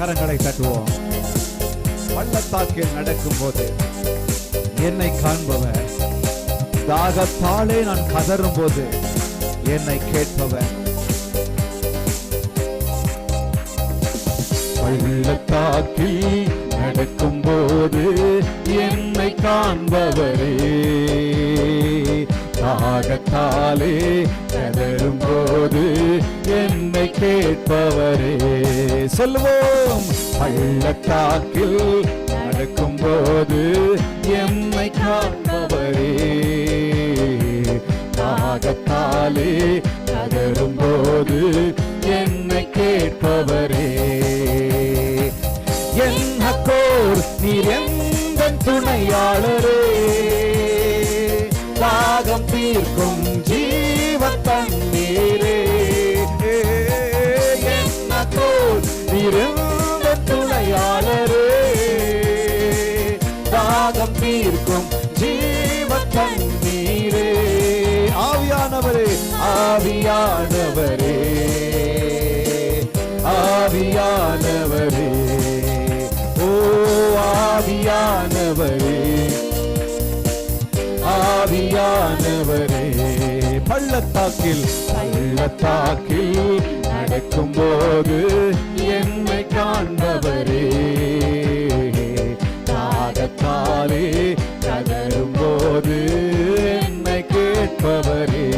கரங்களை தட்டுவோம். பள்ளத்தாக்கில் நடக்கும் போது என்னை காண்பவர். தாகத்தாலே நான் கதறும் போது என்னை கேட்பவர். பள்ளத்தாக்கில் நடக்கும் போது என்னை காண்பவரே. தாகத்தாலே கதரும் போது என்னை கேட்பவரே. சொல்லுவோம் பள்ளத்தாக்கில் நடக்கும் போது எம் தாகம் தீர்க்கும் ஜீவ தண்ணீரே என்னக்கோர் நீர் எந்த துணையாளரே. தாகம் தீர்க்கும் ஜீவ தண்ணீரே ஆவியானவரே ஆவியானவரே. ஆவியானவரே. ஓ ஆவியானவரே. ஆவியான பள்ளத்தாக்கில் பள்ளத்தாக்கில் நடக்கும் போது என்னை காண்பவரே. தாகத்தாலே கதரும் போது என்னை கேட்பவரே.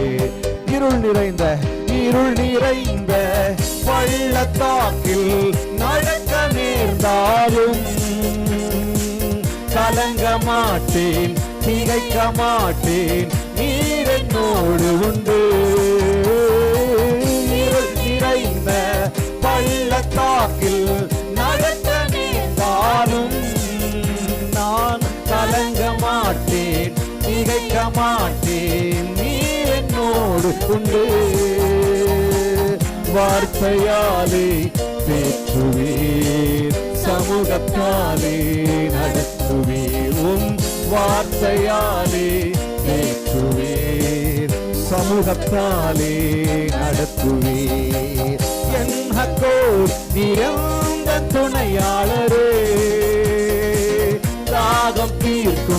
இருள் நிறைந்த இருள் நிறைந்த பள்ளத்தாக்கில் நடக்க நேர்ந்தாலும் கலங்க மாட்டேன் திகைக்க மாட்டேன். என்னோடு உண்டு. நிறைந்த பள்ளத்தாக்கில் நடக்க நேர்ந்தாலும் நான் கலங்க மாட்டேன் திகைக்க மாட்டேன் நீ என்னோடு உண்டு. வார்த்தையாலே பேற்றுவீர் சமூகத்தாலே நடத்துவீர். உம் வார்த்தையாலே முகத்தாலே நடத்துவீர் என் ஹக்கோர் நிறந்த துணையாளரே. ராகம் தீர்க்கும்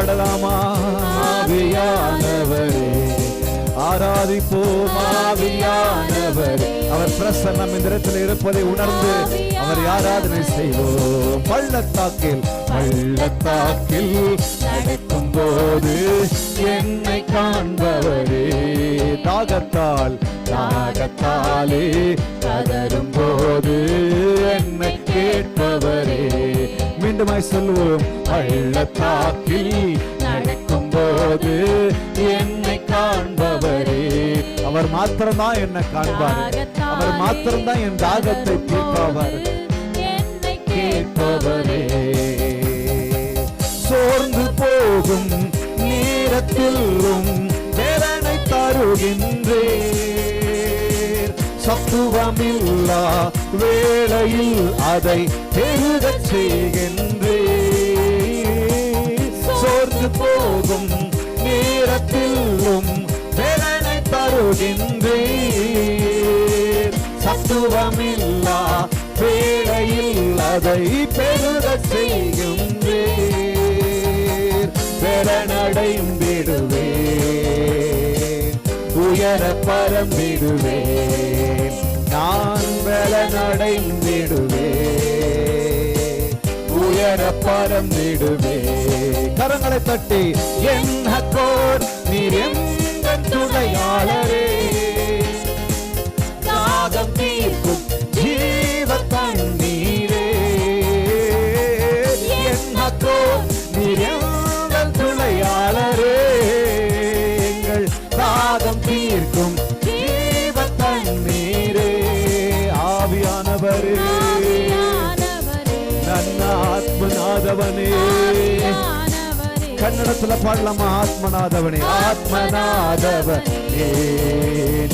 பாடலாமா? ஆவியானவரே ஆராதிப்போம் ஆவியானவர். அவர் பிரசன்னம் இந்த இடத்தில் இருப்பதை உணர்ந்து அவர் ஆராதனை செய்வோம். பள்ளத்தாக்கில் பள்ளத்தாக்கில் நடக்கும் போது என்னை காண்பவரே. தாகத்தால் தாகத்தாலே தகரும் போது என்னை கேட்டு மீண்டுமாய் சொல்லுவோம். பள்ளத்தாக்கில் நடக்கும் போது என்னை காண்பவரே. அவர் மாத்திரம்தான் என்னை காண்பார். அவர் மாத்திரம்தான் என் தாகத்தை தீர்ப்பவர். கேட்பவரே சோர்ந்து போகும் நேரத்திலும் வேதனை தருகின்றேர் சத்துவமில்லா வேளையில் அதை பெருக செய்கின்றே. சோர்ந்து போகும் நேரத்திலும் வேதனை தருகின்றே. சத்துவமில்லா வேளையில் அதை பெருகச் செய்கின்றேர் பெறனடையும் உயர பரம்பிடுவேன் நான் பலனடைந்திடுவேன் உயர பரந்திடுவேன் கரங்களை தட்டி என் ஹக்கோர் நீர் எந்த துணையாளரே? தாகம் தீர்க்கும் ஜீவ தண்ணீரே என் ஹக்கோர் நீர் எங்கள் துணையாளரே? எங்கள் தாகம் தீர்க்கும் ஜீவ தண்ணீரே ஆவியானவரே ஆத்மநாதவனே கன்னடத்துல பாடலாமா? ஆத்மநாதவனே. ஆத்மநாதவனே.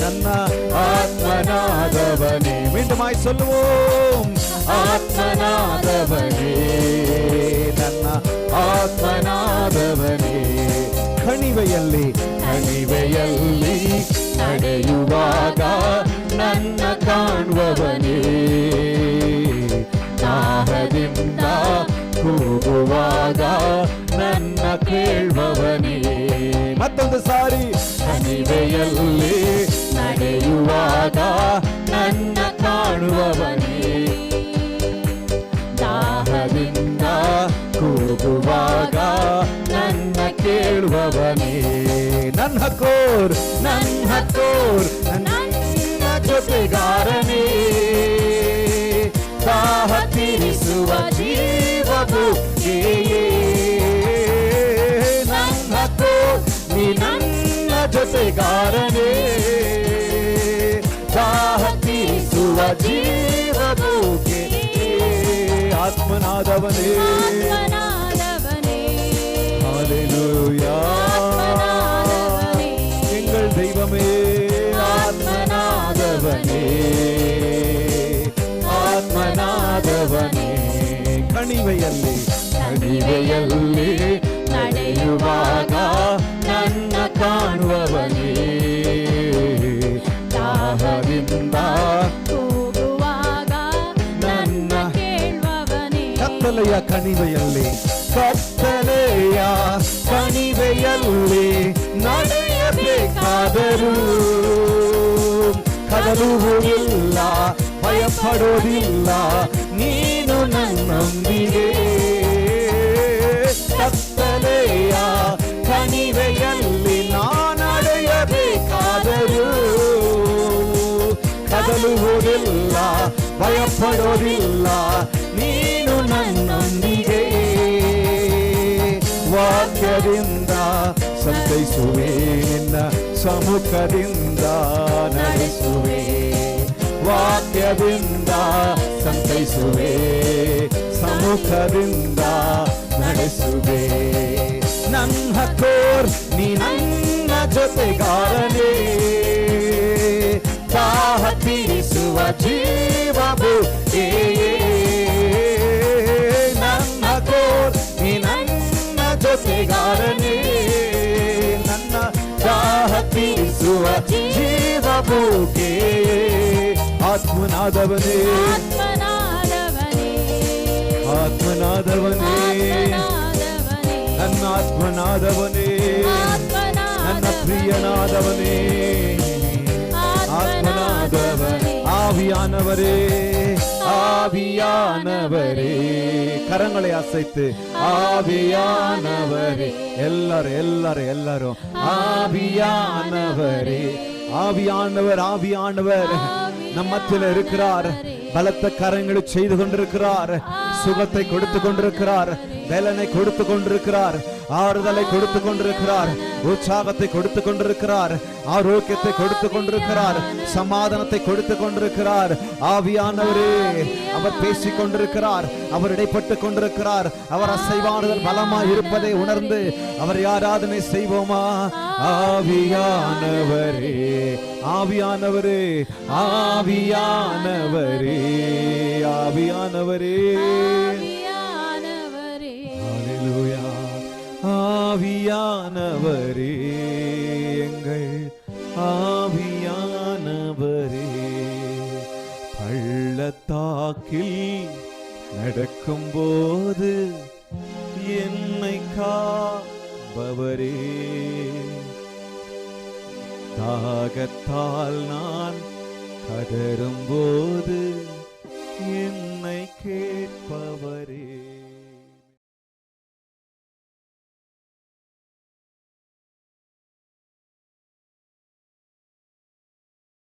நன்னா ஆத்மநாதவனே. மீண்டுமாய் சொல்லுவோம். ஆத்மநாதவனே. நன்னா ஆத்மநாதவனே. கனிவையல்லி கனிவையல்லி ನಡೆಯುವಾಗ ನನ್ನ ಕಾಣುವವನೇ ನಾಹದಿಂಬ ಕಣಿವೆಯಲ್ಲಿ ನಡೆಯುವಾಗ ನನ್ನ ಕಾಣುವವನೇ ದಾಹದಿಂದ ಕೂಗುವಾಗ ನನ್ನ ಕೇಳುವವನೇ ನನ್ನ ಕೋರ್ ನನ್ನ ತೋರ್ ನನ್ನ ಜೊತೆಗಾರನೇ ದಾಹ ತೀರಿಸುವ ಜೀವವು ನನ್ನ ನನ್ನ ಜೊತೆಗಾರನೇ ದಾಹ ತೀರಿಸುವ ಜೀವವು ಆತ್ಮನಾದವನೇ ஆத்மநாதவனே ஹalleluya ஆத்மநாதவனே எங்கள் தெய்வமே ஆத்மநாதவனே ಆತ್ಮನಾದವನೇ ಕಣಿವೆಯಲ್ಲಿ ಕಣಿವೆಯಲ್ಲಿ ನಡೆಯುವಾಗ ನನ್ನ ಕಾಣುವವನೇ ದಾಹದಿಂದ ಕೂಗುವಾಗ ನನ್ನ ಕೇಳುವವನೇ ಕತ್ತಲೆಯ ಕಣಿವೆಯಲ್ಲಿ ಕತ್ತಲೆಯ ಕಣಿವೆಯಲ್ಲಿ ನಡೆಯಬೇಕಾದರೂ ಕದಲುವುದಿಲ್ಲ ಭಯಪಡೋದಿಲ್ಲ ನೀನು ನನ್ನೊಂದಿಗೆ ಕದಲುವುದಿಲ್ಲ ಭಯಪಡೋದಿಲ್ಲ ನೀನು ನನ್ನೊಂದಿಗೆ ವಾಕ್ಯದಿಂದ ಸಂತೈಸುವೆ ನಿನ್ನ ಸಮ್ಮುಖದಿಂದ ನಡೆಸುವೆ ವಾಕ್ಯದಿಂದ ಸಂತೈಸುವೆ ಸಮ್ಮುಖದಿಂದ ನಡೆಸುವೆ ನನ್ನ ಕೋರ್ ನೀ ನನ್ನ ಜೊತೆಗಾರನೇ ಜೊತೆಗಾರನೇ ನನ್ನ ದಾಹ ತೀರಿಸುವ ಜೀವ ಬೂಕೆ ಆತ್ಮನಾದವನೇ ಆತ್ಮನಾದವನೇ ನನ್ನ ಆತ್ಮನಾದವನೇ ನನ್ನ ಪ್ರಿಯನಾದವನೇ ಆತ್ಮನಾದವನೇ ஆவியானவரே ஆவியானவரே. கரங்களை அசைத்து ஆவியானவரே. எல்லாரும் எல்லாரும் எல்லாரும் ஆவியானவரே. ஆவியானவர் ஆவியானவர். நம்மத்தில் இருக்கிறார். பலத்த கரங்களை செய்து கொண்டிருக்கிறார். சுகத்தை கொடுத்து கொண்டிருக்கிறார். வேலனை கொடுத்து கொண்டிருக்கிறார். ஆறுதலை கொடுத்து கொண்டிருக்கிறார் உற்சாகத்தை கொடுத்து கொண்டிருக்கிறார் ஆரோக்கியத்தை கொடுத்து கொண்டிருக்கிறார் சமாதானத்தை கொடுத்து கொண்டிருக்கிறார். ஆவியானவரே அவர் பேசிக் கொண்டிருக்கிறார் அவர் இடைப்பட்டு கொண்டிருக்கிறார். அவர் அசைவானுதல் பலமாய் இருப்பதை உணர்ந்து அவர் யாராதனை செய்வோமா? ஆவியானவரே ஆவியானவரே ஆவியானவரே ஆவியானவரே. ஆவியானவரே எங்கள் ஆவியானவரே. பள்ளத்தாக்கில் நடக்கும்போது என்னை காப்பவரே. தாகத்தால் நான் கதறும்போது என்னை கேட்பவரே.